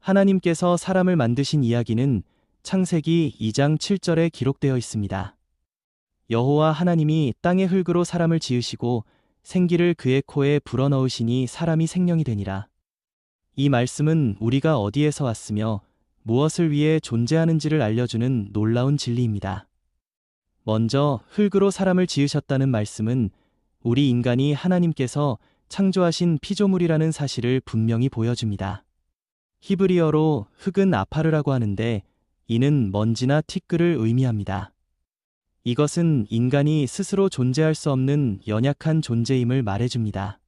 하나님께서 사람을 만드신 이야기는 창세기 2장 7절에 기록되어 있습니다. 여호와 하나님이 땅의 흙으로 사람을 지으시고 생기를 그의 코에 불어넣으시니 사람이 생명이 되니라. 이 말씀은 우리가 어디에서 왔으며 무엇을 위해 존재하는지를 알려주는 놀라운 진리입니다. 먼저 흙으로 사람을 지으셨다는 말씀은 우리 인간이 하나님께서 창조하신 피조물이라는 사실을 분명히 보여줍니다. 히브리어로 흙은 아파르라고 하는데 이는 먼지나 티끌을 의미합니다. 이것은 인간이 스스로 존재할 수 없는 연약한 존재임을 말해줍니다.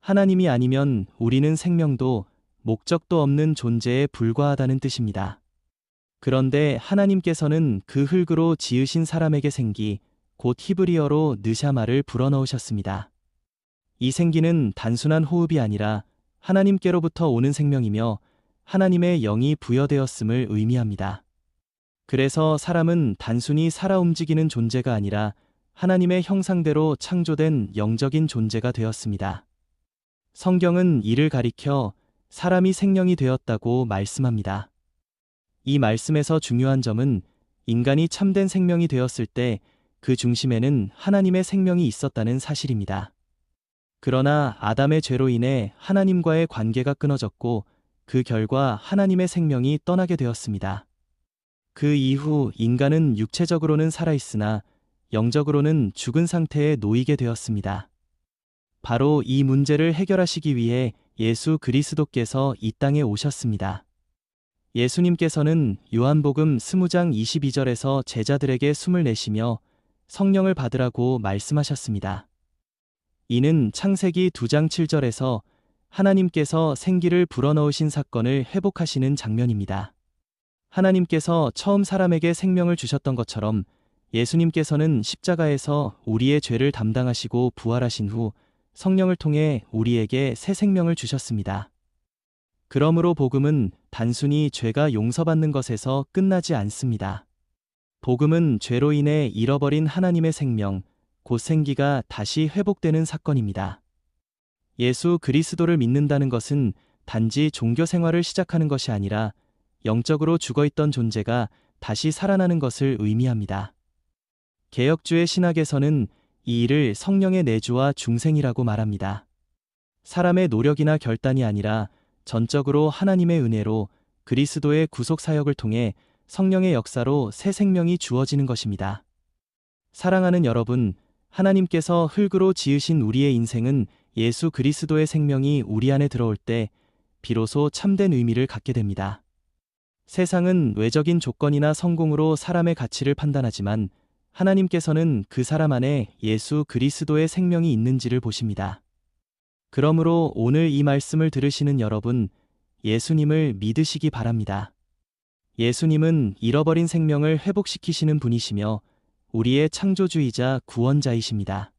하나님이 아니면 우리는 생명도 목적도 없는 존재에 불과하다는 뜻입니다. 그런데 하나님께서는 그 흙으로 지으신 사람에게 생기, 곧 히브리어로 느샤마를 불어넣으셨습니다. 이 생기는 단순한 호흡이 아니라 하나님께로부터 오는 생명이며 하나님의 영이 부여되었음을 의미합니다. 그래서 사람은 단순히 살아 움직이는 존재가 아니라 하나님의 형상대로 창조된 영적인 존재가 되었습니다. 성경은 이를 가리켜 사람이 생명이 되었다고 말씀합니다. 이 말씀에서 중요한 점은 인간이 참된 생명이 되었을 때 그 중심에는 하나님의 생명이 있었다는 사실입니다. 그러나 아담의 죄로 인해 하나님과의 관계가 끊어졌고 그 결과 하나님의 생명이 떠나게 되었습니다. 그 이후 인간은 육체적으로는 살아있으나 영적으로는 죽은 상태에 놓이게 되었습니다. 바로 이 문제를 해결하시기 위해 예수 그리스도께서 이 땅에 오셨습니다. 예수님께서는 요한복음 20장 22절에서 제자들에게 숨을 내쉬며 성령을 받으라고 말씀하셨습니다. 이는 창세기 2장 7절에서 하나님께서 생기를 불어넣으신 사건을 회복하시는 장면입니다. 하나님께서 처음 사람에게 생명을 주셨던 것처럼 예수님께서는 십자가에서 우리의 죄를 담당하시고 부활하신 후 성령을 통해 우리에게 새 생명을 주셨습니다. 그러므로 복음은 단순히 죄가 용서받는 것에서 끝나지 않습니다. 복음은 죄로 인해 잃어버린 하나님의 생명, 곧 생기가 다시 회복되는 사건입니다. 예수 그리스도를 믿는다는 것은 단지 종교 생활을 시작하는 것이 아니라 영적으로 죽어 있던 존재가 다시 살아나는 것을 의미합니다. 개혁주의 신학에서는 이 일을 성령의 내주와 중생이라고 말합니다. 사람의 노력이나 결단이 아니라 전적으로 하나님의 은혜로 그리스도의 구속 사역을 통해 성령의 역사로 새 생명이 주어지는 것입니다. 사랑하는 여러분, 하나님께서 흙으로 지으신 우리의 인생은 예수 그리스도의 생명이 우리 안에 들어올 때 비로소 참된 의미를 갖게 됩니다. 세상은 외적인 조건이나 성공으로 사람의 가치를 판단하지만 하나님께서는 그 사람 안에 예수 그리스도의 생명이 있는지를 보십니다. 그러므로 오늘 이 말씀을 들으시는 여러분, 예수님을 믿으시기 바랍니다. 예수님은 잃어버린 생명을 회복시키시는 분이시며 우리의 창조주이자 구원자이십니다.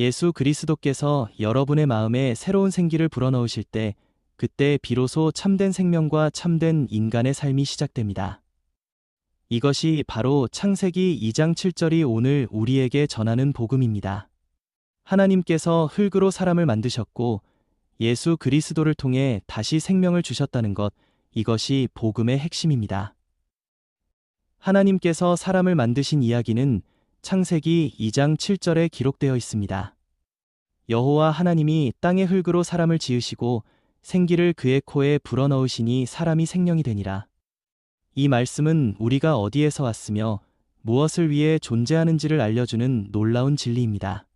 예수 그리스도께서 여러분의 마음에 새로운 생기를 불어넣으실 때 그때 비로소 참된 생명과 참된 인간의 삶이 시작됩니다. 이것이 바로 창세기 2장 7절이 오늘 우리에게 전하는 복음입니다. 하나님께서 흙으로 사람을 만드셨고 예수 그리스도를 통해 다시 생명을 주셨다는 것, 이것이 복음의 핵심입니다. 하나님께서 사람을 만드신 이야기는 창세기 2장 7절에 기록되어 있습니다. 여호와 하나님이 땅의 흙으로 사람을 지으시고 생기를 그의 코에 불어넣으시니 사람이 생명이 되니라. 이 말씀은 우리가 어디에서 왔으며 무엇을 위해 존재하는지를 알려주는 놀라운 진리입니다.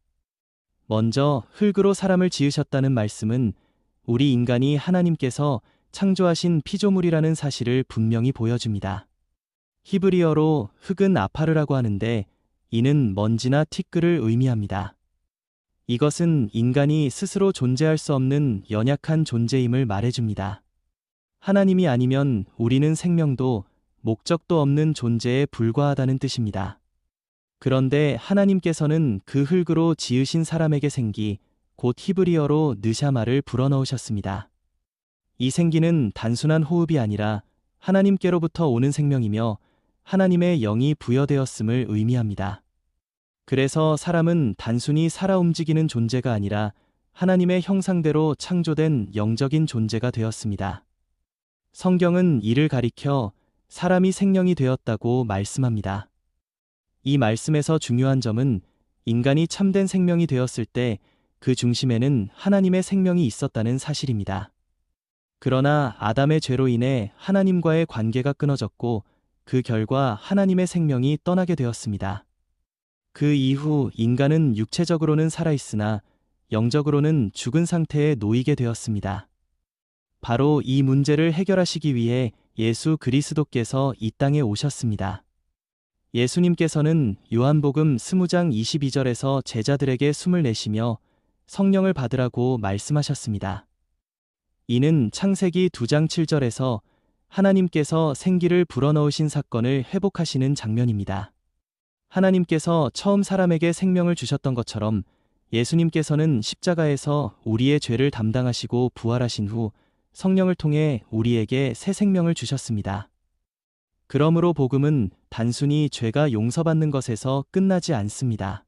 먼저 흙으로 사람을 지으셨다는 말씀은 우리 인간이 하나님께서 창조하신 피조물이라는 사실을 분명히 보여줍니다. 히브리어로 흙은 아파르라고 하는데 이는 먼지나 티끌을 의미합니다. 이것은 인간이 스스로 존재할 수 없는 연약한 존재임을 말해줍니다. 하나님이 아니면 우리는 생명도 목적도 없는 존재에 불과하다는 뜻입니다. 그런데 하나님께서는 그 흙으로 지으신 사람에게 생기, 곧 히브리어로 느샤마를 불어넣으셨습니다. 이 생기는 단순한 호흡이 아니라 하나님께로부터 오는 생명이며 하나님의 영이 부여되었음을 의미합니다. 그래서 사람은 단순히 살아 움직이는 존재가 아니라 하나님의 형상대로 창조된 영적인 존재가 되었습니다. 성경은 이를 가리켜 사람이 생명이 되었다고 말씀합니다. 이 말씀에서 중요한 점은 인간이 참된 생명이 되었을 때 그 중심에는 하나님의 생명이 있었다는 사실입니다. 그러나 아담의 죄로 인해 하나님과의 관계가 끊어졌고 그 결과 하나님의 생명이 떠나게 되었습니다. 그 이후 인간은 육체적으로는 살아있으나 영적으로는 죽은 상태에 놓이게 되었습니다. 바로 이 문제를 해결하시기 위해 예수 그리스도께서 이 땅에 오셨습니다. 예수님께서는 요한복음 20장 22절에서 제자들에게 숨을 내쉬며 성령을 받으라고 말씀하셨습니다. 이는 창세기 2장 7절에서 하나님께서 생기를 불어넣으신 사건을 회복하시는 장면입니다. 하나님께서 처음 사람에게 생명을 주셨던 것처럼 예수님께서는 십자가에서 우리의 죄를 담당하시고 부활하신 후 성령을 통해 우리에게 새 생명을 주셨습니다. 그러므로 복음은 단순히 죄가 용서받는 것에서 끝나지 않습니다.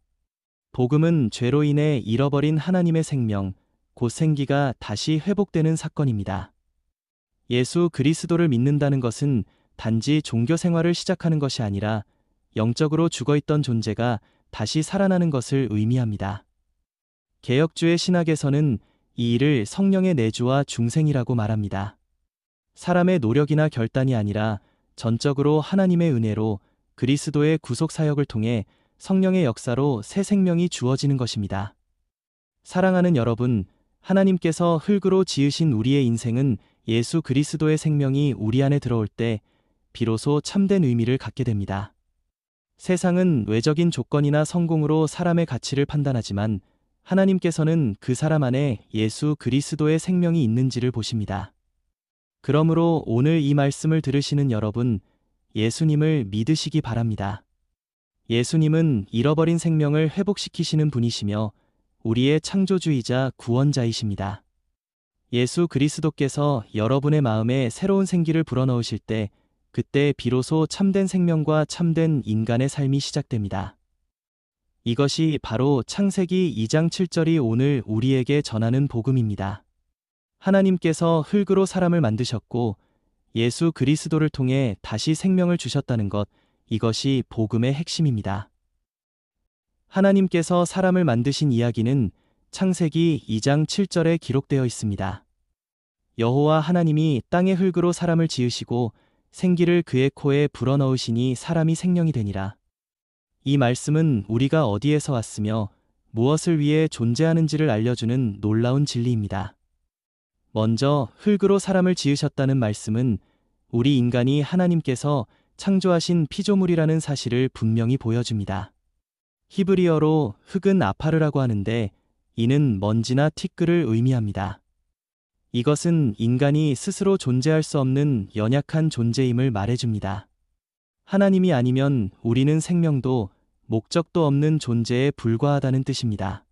복음은 죄로 인해 잃어버린 하나님의 생명, 곧 생기가 다시 회복되는 사건입니다. 예수 그리스도를 믿는다는 것은 단지 종교 생활을 시작하는 것이 아니라 영적으로 죽어 있던 존재가 다시 살아나는 것을 의미합니다. 개혁주의 신학에서는 이 일을 성령의 내주와 중생이라고 말합니다. 사람의 노력이나 결단이 아니라 전적으로 하나님의 은혜로 그리스도의 구속 사역을 통해 성령의 역사로 새 생명이 주어지는 것입니다. 사랑하는 여러분, 하나님께서 흙으로 지으신 우리의 인생은 예수 그리스도의 생명이 우리 안에 들어올 때 비로소 참된 의미를 갖게 됩니다. 세상은 외적인 조건이나 성공으로 사람의 가치를 판단하지만 하나님께서는 그 사람 안에 예수 그리스도의 생명이 있는지를 보십니다. 그러므로 오늘 이 말씀을 들으시는 여러분, 예수님을 믿으시기 바랍니다. 예수님은 잃어버린 생명을 회복시키시는 분이시며 우리의 창조주이자 구원자이십니다. 예수 그리스도께서 여러분의 마음에 새로운 생기를 불어넣으실 때 그때 비로소 참된 생명과 참된 인간의 삶이 시작됩니다. 이것이 바로 창세기 2장 7절이 오늘 우리에게 전하는 복음입니다. 하나님께서 흙으로 사람을 만드셨고 예수 그리스도를 통해 다시 생명을 주셨다는 것, 이것이 복음의 핵심입니다. 하나님께서 사람을 만드신 이야기는 창세기 2장 7절에 기록되어 있습니다. 여호와 하나님이 땅의 흙으로 사람을 지으시고 생기를 그의 코에 불어넣으시니 사람이 생명이 되니라. 이 말씀은 우리가 어디에서 왔으며 무엇을 위해 존재하는지를 알려주는 놀라운 진리입니다. 먼저 흙으로 사람을 지으셨다는 말씀은 우리 인간이 하나님께서 창조하신 피조물이라는 사실을 분명히 보여줍니다. 히브리어로 흙은 아파르라고 하는데 이는 먼지나 티끌을 의미합니다. 이것은 인간이 스스로 존재할 수 없는 연약한 존재임을 말해줍니다. 하나님이 아니면 우리는 생명도 목적도 없는 존재에 불과하다는 뜻입니다.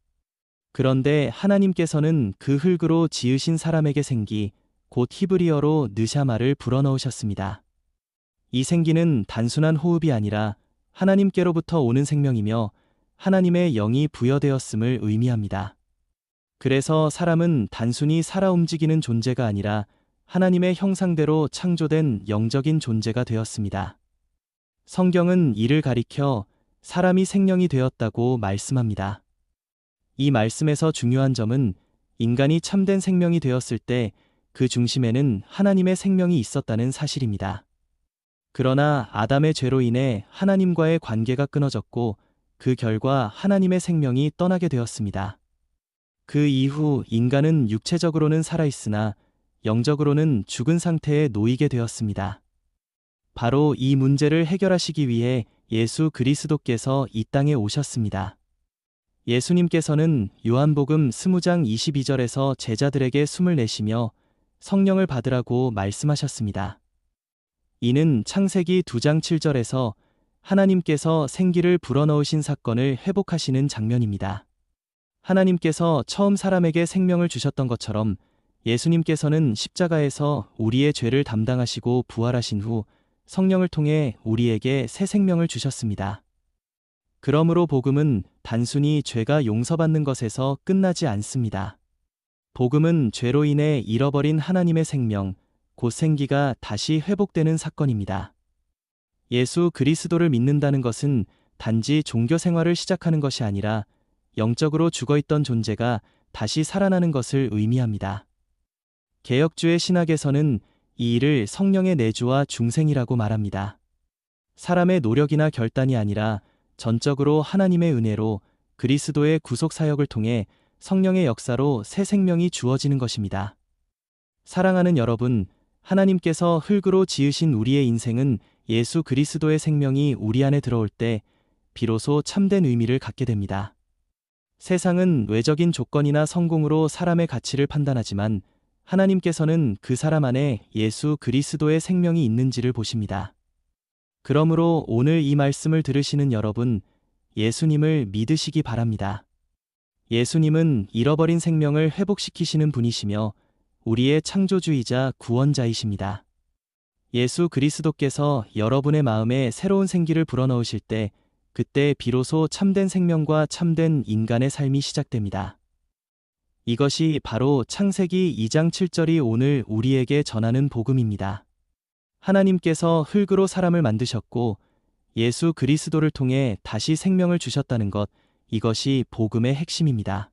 그런데 하나님께서는 그 흙으로 지으신 사람에게 생기, 곧 히브리어로 느샤마를 불어넣으셨습니다. 이 생기는 단순한 호흡이 아니라 하나님께로부터 오는 생명이며 하나님의 영이 부여되었음을 의미합니다. 그래서 사람은 단순히 살아 움직이는 존재가 아니라 하나님의 형상대로 창조된 영적인 존재가 되었습니다. 성경은 이를 가리켜 사람이 생명이 되었다고 말씀합니다. 이 말씀에서 중요한 점은 인간이 참된 생명이 되었을 때 그 중심에는 하나님의 생명이 있었다는 사실입니다. 그러나 아담의 죄로 인해 하나님과의 관계가 끊어졌고 그 결과 하나님의 생명이 떠나게 되었습니다. 그 이후 인간은 육체적으로는 살아있으나 영적으로는 죽은 상태에 놓이게 되었습니다. 바로 이 문제를 해결하시기 위해 예수 그리스도께서 이 땅에 오셨습니다. 예수님께서는 요한복음 20장 22절에서 제자들에게 숨을 내쉬며 성령을 받으라고 말씀하셨습니다. 이는 창세기 2장 7절에서 하나님께서 생기를 불어넣으신 사건을 회복하시는 장면입니다. 하나님께서 처음 사람에게 생명을 주셨던 것처럼 예수님께서는 십자가에서 우리의 죄를 담당하시고 부활하신 후 성령을 통해 우리에게 새 생명을 주셨습니다. 그러므로 복음은 단순히 죄가 용서받는 것에서 끝나지 않습니다. 복음은 죄로 인해 잃어버린 하나님의 생명, 곧 생기가 다시 회복되는 사건입니다. 예수 그리스도를 믿는다는 것은 단지 종교 생활을 시작하는 것이 아니라 영적으로 죽어있던 존재가 다시 살아나는 것을 의미합니다. 개혁주의 신학에서는 이 일을 성령의 내주와 중생이라고 말합니다. 사람의 노력이나 결단이 아니라 전적으로 하나님의 은혜로 그리스도의 구속 사역을 통해 성령의 역사로 새 생명이 주어지는 것입니다. 사랑하는 여러분, 하나님께서 흙으로 지으신 우리의 인생은 예수 그리스도의 생명이 우리 안에 들어올 때 비로소 참된 의미를 갖게 됩니다. 세상은 외적인 조건이나 성공으로 사람의 가치를 판단하지만 하나님께서는 그 사람 안에 예수 그리스도의 생명이 있는지를 보십니다. 그러므로 오늘 이 말씀을 들으시는 여러분, 예수님을 믿으시기 바랍니다. 예수님은 잃어버린 생명을 회복시키시는 분이시며 우리의 창조주이자 구원자이십니다. 예수 그리스도께서 여러분의 마음에 새로운 생기를 불어넣으실 때 그때 비로소 참된 생명과 참된 인간의 삶이 시작됩니다. 이것이 바로 창세기 2장 7절이 오늘 우리에게 전하는 복음입니다. 하나님께서 흙으로 사람을 만드셨고 예수 그리스도를 통해 다시 생명을 주셨다는 것, 이것이 복음의 핵심입니다.